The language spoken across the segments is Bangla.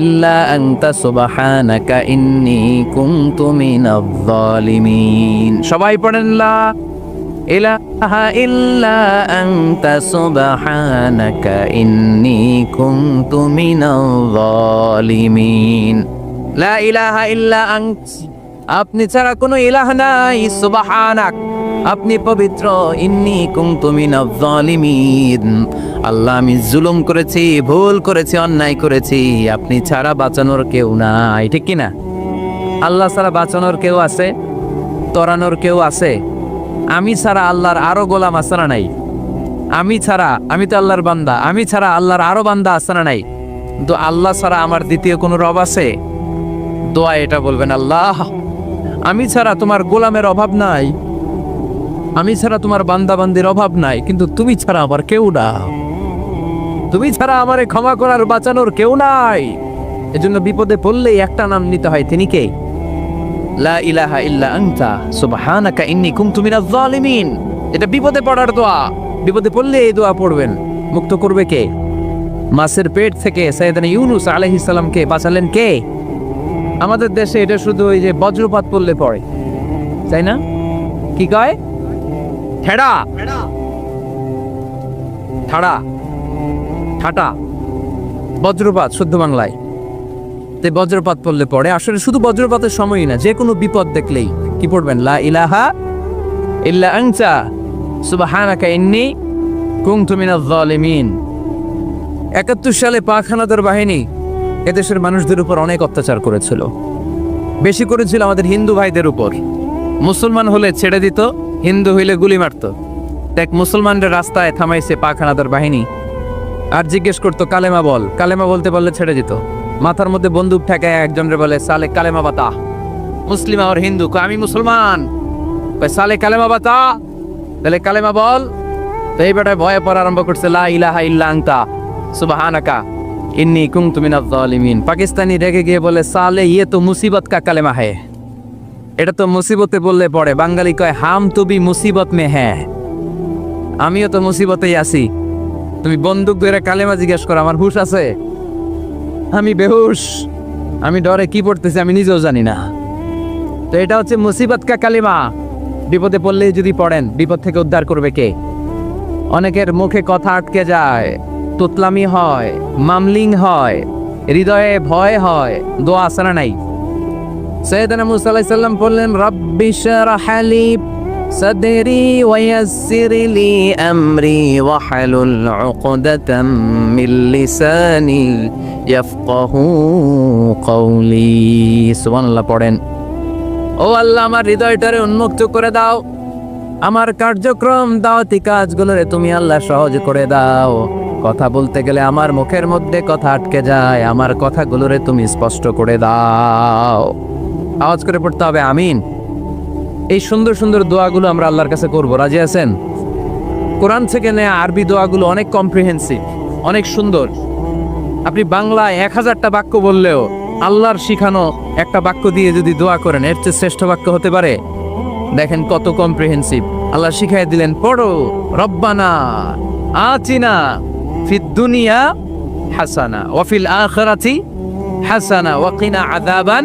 ইল্লা আন্তা সুবহানাকা ইন্নী কুনতু মিনাজ জালিমিন। সবাই পড়েন, লা ইলাহা ইল্লা আন্তা সুবহানাকা ইন্নী কুনতু মিনাজ জালিমিন। লা ইলাহা ইল্লা আন্ত, আপনি ছাড়া কোনো ইলাহ নাই, সুবহানাক। আপনি পবিত্র, ইন্নী জালিমিন। আল্লাহ, আমি জুলুম করেছি, ভুল করেছি, অন্যায় করেছি, আপনি ছাড়া বাঁচানোর কেউ নাই, ঠিক কি না আল্লাহ ছাড়া বাঁচানোর কেউ আছে? তরানোর কেউ আছে? আমি ছাড়া আল্লাহর আরও গোলাম আছে না নাই? আমি ছাড়া, আমি তো আল্লাহর বান্দা, আমি ছাড়া আল্লাহর আরও বান্দা আছে না নাই? তো আল্লাহ ছাড়া আমার দ্বিতীয় কোনো রব আছে? দোয়া এটা বলবেন, আল্লাহ, আমি ছাড়া তোমার গোলামের অভাব নাই। আমি ছাড়া তোমার বান্দা বান্দির অভাব নাই, কিন্তু তুমি ছাড়া আমার কেউ না তুমি ছাড়া আমারে ক্ষমা করার বাঁচানোর কেউ নাই। এজন্য বিপদে পড়লেই একটা নাম নিতে হয়, তিনি কে? লা এটা বিপদে পড়ার দোয়া। বিপদে পড়লে এই দোয়া পড়বেন। মুক্ত করবে কে? মাছের পেট থেকে ইউনুস বাঁচালেন কে? আমাদের দেশে এটা শুধু ওই যে বজ্রপাত পড়লে পড়ে। তাই না? কি কয়? ঠেড়া। ঠাড়া। ঠাটা। বজ্রপাত শুদ্ধ বাংলায়। তে বজ্রপাত পড়লে পড়ে। আসলে শুধু বজ্রপাতের সময়ই না যে কোনো বিপদ দেখলেই। কি পড়বেন? লা ইলাহা ইল্লা আনতা সুবহানাকা ইন্নী জালিমিন একাত্তর সালে পাক হানাদার বাহিনী এদেশের মানুষদের উপর অনেক অত্যাচার করেছিল। বেশি করেছিল আমাদের হিন্দু ভাইদের উপর। মুসলমান হলে ছেড়ে দিত। হিন্দু হইলে গুলি মারত। দেখ, মুসলমানরা রাস্তায় থামাইছে পাখানাদার বাহিনী। আর জিজ্ঞেস করতো, কালেমা বল? কালেমা বলতে বললে ছেড়ে দিত। মাথার মধ্যে বন্দুক ঠেকায় একজনের বলে, সালে কালেমা বাতা। মুসলিম আর হিন্দু আমি মুসলমান? সালে কালেমা বাতা? তাহলে কালেমা বল? তো এই বেটায় ভয়ে পড়া আরম্ভ করছে, লা ইলাহা ইল্লা সুবহানাকা, ইন্নী মিনাজ জালিমিন পাকিস্তানি রেগে গিয়ে বলে, সালে ইয়ে তো মুসিবত কা কালেমা হে এটা তো মুসিবতে বললে পড়ে। বাঙালি কয়, হাম তুবি মুসিবত মে হ্যাঁ। আমিও তো মুসিবতেই আছি। তুমি বন্দুক ধরে কালেমা জিজ্ঞেস করো, আমার হুশ আছে? আমি বেহুশ। আমি ডরে কি পড়তেছি আমি নিজেও জানি না। তো এটা হচ্ছে মুসিবত কা কালিমা। বিপদে পড়লেই যদি পড়েন, বিপদ থেকে উদ্ধার করবে কে? অনেকের মুখে কথা আটকে যায়, তুতলামি হয়, মামলিং হয়, হৃদয়ে ভয় হয়, দোয়া আসে না নাই। সৈয়দানা মুসা আলাহি সাল্লাম বললেন, রব্বি হালিব সদেরি ওয়াসিরিলি আমরি ওয়াহালুল উকদাতাম মিন লিসানি ইয়াফকাহু কওলি। সুবহানাল্লাহ, পড়েন। ও আল্লাহ, আমার হৃদয়টারে উন্মুক্ত করে দাও। আমার কার্যক্রম, দাওয়াতি কাজগুলোরে তুমি আল্লাহ সহজ করে দাও। কথা বলতে গেলে আমার মুখের মধ্যে কথা আটকে যায়, আমার কথাগুলোরে তুমি স্পষ্ট করে দাও। আওয়াজ করে পড়তে হবে, আমিন। এই সুন্দর সুন্দর দোয়াগুলো আমরা আল্লাহর কাছে করব, রাজি আছেন? কোরআন থেকে নেয়া আরবি দোয়াগুলো অনেক কম্প্রিহেন্সিভ অনেক সুন্দর। আপনি বাংলায় এক হাজারটা বাক্য বললেও আল্লাহর শিখানো একটা বাক্য দিয়ে যদি দোয়া করেন, এর চেয়ে শ্রেষ্ঠ বাক্য হতে পারে? দেখেন কত কম্প্রিহেন্সিভ আল্লাহ শিখাই দিলেন, পড়ো, রব্বানা আচিনা ফিদ দুনিয়া হাসানা ওয়াফিল আখিরাতি হাসানা ওয়াকিনা আযাবান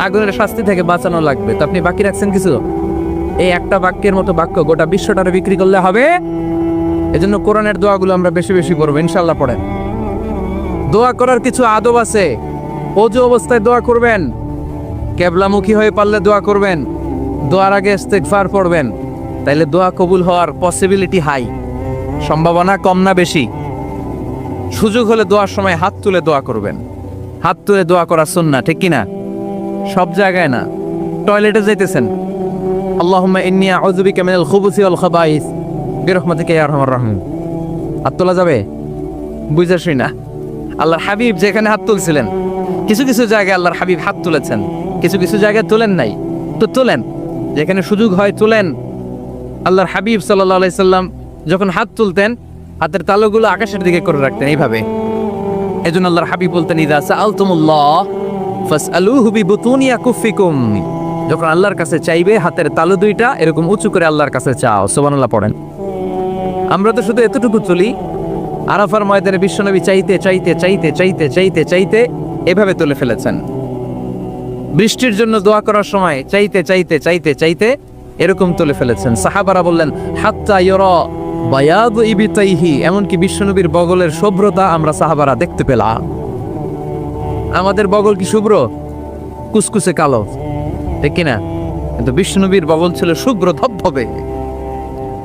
আগুনের শাস্তি থেকে বাঁচানো লাগবে। তো আপনি বাকি রাখছেন কিছু? এই একটা বাক্যের মতো বাক্য গোটা বিশ্বটারে বিক্রি করলে হবে? এজন্য কোরআনের দোয়াগুলো আমরা বেশি বেশি করব ইনশাল্লাহ পড়েন। দোয়া করার কিছু আদব আছে। অজু অবস্থায় দোয়া করবেন। কেবলামুখী হয়ে পারলে দোয়া করবেন। দোয়ার আগে ইস্তেগফার পড়বেন। তাইলে দোয়া কবুল হওয়ার পসিবিলিটি হাই সম্ভাবনা কম না বেশি। সুযোগ হলে দোয়ার সময় হাত তুলে দোয়া করবেন। হাত তুলে দোয়া করা সুন্না ঠিক কিনা? সব জায়গায় না। টয়লেটে যাইতেছেন। আল্লাহুম্মা ইন্নী আউযু বিকা মিনাল খুবুসি ওয়াল খাবাইস। বিরহমাতিকা ইয়া আরহামার রাহিম। হাত তোলা যাবে? না। আল্লাহর হাবিব যেখানে হাত কিছু কিছু জায়গায় আল্লাহর হাবিব হাত তুলেছেন, কিছু কিছু জায়গায় তোলেন নাই। তো তোলেন, যেখানে সুযোগ হয় তোলেন। আল্লাহর হাবিব সাল্লাহ সাল্লাম যখন হাত তুলতেন, হাতের তালুগুলো আকাশের দিকে করে রাখতেন এইভাবে। এই জন্য আল্লাহর হাবিব বলতেন, ইদা আকুফিকুম যখন আল্লাহর কাছে চাইবে, হাতের তালু দুইটা এরকম উঁচু করে আল্লাহর কাছে চাও। সুবহানাল্লাহ পড়েন। আমরা তো শুধু এতটুকু তুলি আরাফার ময়দানে বিশ্বনবী চাইতে চাইতে চাইতে চাইতে চাইতে চাইতে এভাবে তুলে ফেলেছেন। বৃষ্টির জন্য দোয়া করার সময় চাইতে চাইতে চাইতে চাইতে এরকম তুলে ফেলেছেন। সাহাবারা বললেন, হাত্তা এমনকি বিশ্বনবীর বগলের শুভ্রতা আমরা সাহাবারা দেখতে পেলাম। আমাদের বগল কি শুভ্র? কুসকুসে কালো। ঠিক কিনা? কিন্তু বিষ্ণুবীর বগল ছিল শুভ্র ধবধবে।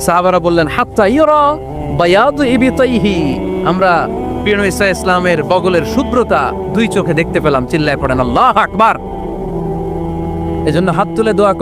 সাহাবারা বললেন, হাত্তা ইয়রা বায়াদু ইবিতাইহি। আমরা প্রিয় ইসা ইসলামের বগলের শুভ্রতা দুই চোখে দেখতে পেলাম। চিল্লায় পড়েন, আল্লাহ আকবার! এজন্য হাত তুলে দোয়া